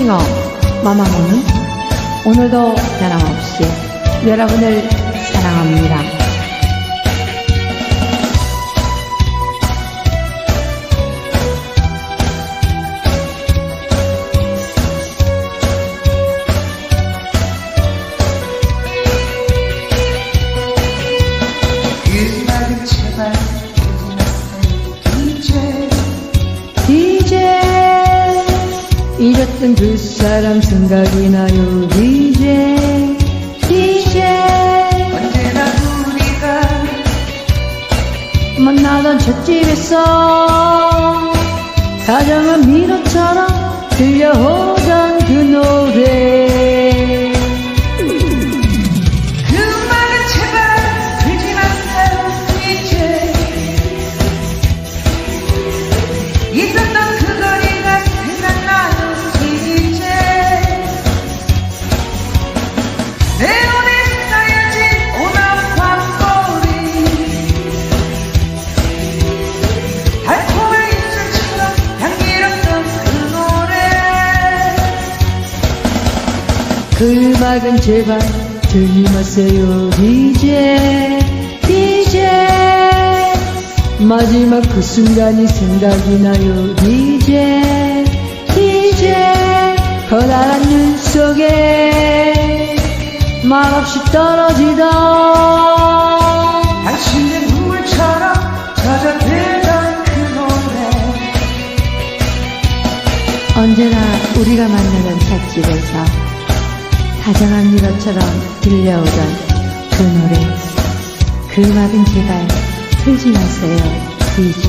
싱어 마마모는 오늘도 변함없이 여러분을 사랑합니다. 잊었던 그 사람 생각이 나요. 이제 이제. 언제나 우리가 만나던 찻집에서 가정은 미로처럼 들려오 음악은 제발 들지 마세요. 이제 이제 마지막 그 순간이 생각이 나요. 이제 이제 커다란 눈 속에 말없이 떨어지던 당신의 눈물처럼 젖어들던 그 노래. 언제나 우리가 만나던 찻집에서 다정한 미로처럼 들려오던 그 노래. 그 음악은 제발 틀지 마세요 이제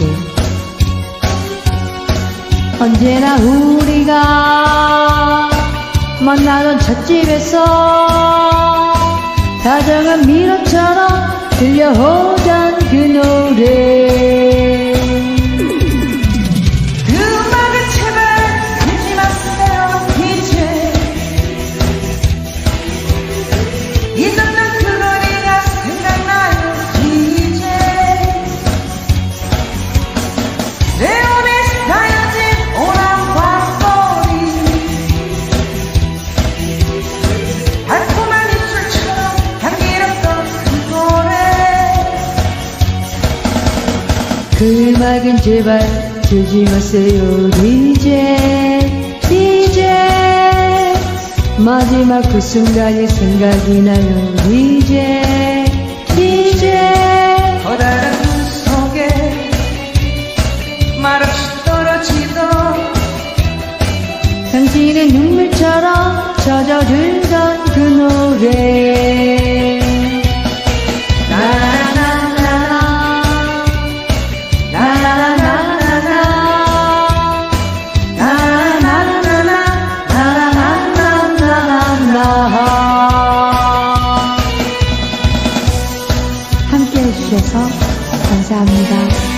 언제나 우리가 만나던 찻집에서 다정한 미로처럼 들려오던 음악은 제발 들지 마세요 이제 이제 마지막 그 순간이 생각이 나요 이제 이제 커다란 눈 속에 말없이 떨어지던 당신의 눈물처럼 젖어들던 그 노래 해주셔서 감사합니다.